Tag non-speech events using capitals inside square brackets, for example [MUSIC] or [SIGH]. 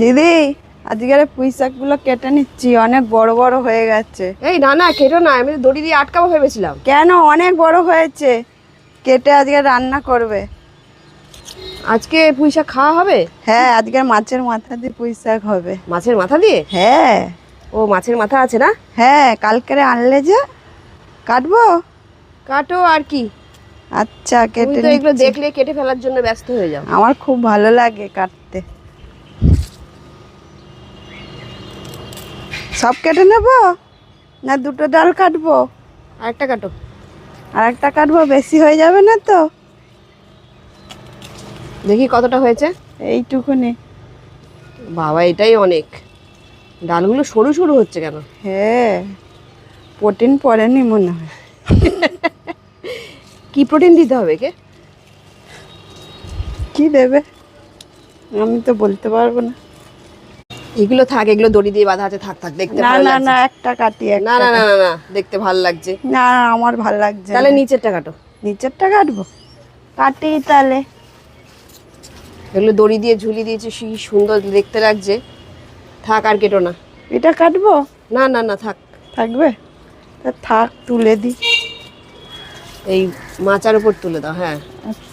দিদি আজকের পুঁই শাকগুলো কেটে নিচ্ছি অনেক বড় বড় হয়ে গেছে। এই না না কেটো না আমি দড়ি দিয়ে আটকাবো ভেবেছিলাম। কেন? অনেক বড় হয়েছে। কেটে আজকে রান্না করবে। আজকে পুঁই শাক খাওয়া হবে? হ্যাঁ আজকে মাছের মাথা দিয়ে পুঁই শাক হবে। মাছের মাথা দিয়ে? হ্যাঁ। ও মাছের মাথা আছে না? হ্যাঁ কালকেরে আনলে যে কাটবো? কাটো আর কি। আচ্ছা কেটে তো এগুলো দেখলে কেটে ফেলার জন্য ব্যস্ত হয়ে যাও। আমার খুব ভালো লাগে কাটতে। সব কেটে নেব? না দুটো ডাল কাটবো? আরেকটা কাটো। আর একটা কাটবো? বেশি হয়ে যাবে না তো? দেখি কতটা হয়েছে। এইটুকুনি। বাবা এটাই অনেক। ডালগুলো সরু সরু হচ্ছে কেন? হ্যাঁ প্রোটিন পড়েনি মনে হয়। [LAUGHS] কি প্রোটিন দিতে হবে কে? কি দেবে? আমি তো বলতে পারব না। এগুলো থাক এগুলো দড়ি দিয়ে বাঁধা আছে থাক থাক দেখতে না না না একটা কাটি না না না না দেখতে ভালো লাগছে। না না, আমার ভালো লাগছে তাহলে নিচেরটা কাটো। নিচেরটা কাটবো? কাটি তাহলে। এগুলো দড়ি দিয়ে ঝুলি দিয়েছে কি সুন্দর দেখতে লাগছে। থাক আর কেটো না। এটা কাটবো? না না না থাক। থাকবে? তা থাক তুলে দিই এই মাচার উপর তুলে দাও হ্যাঁ। আচ্ছা।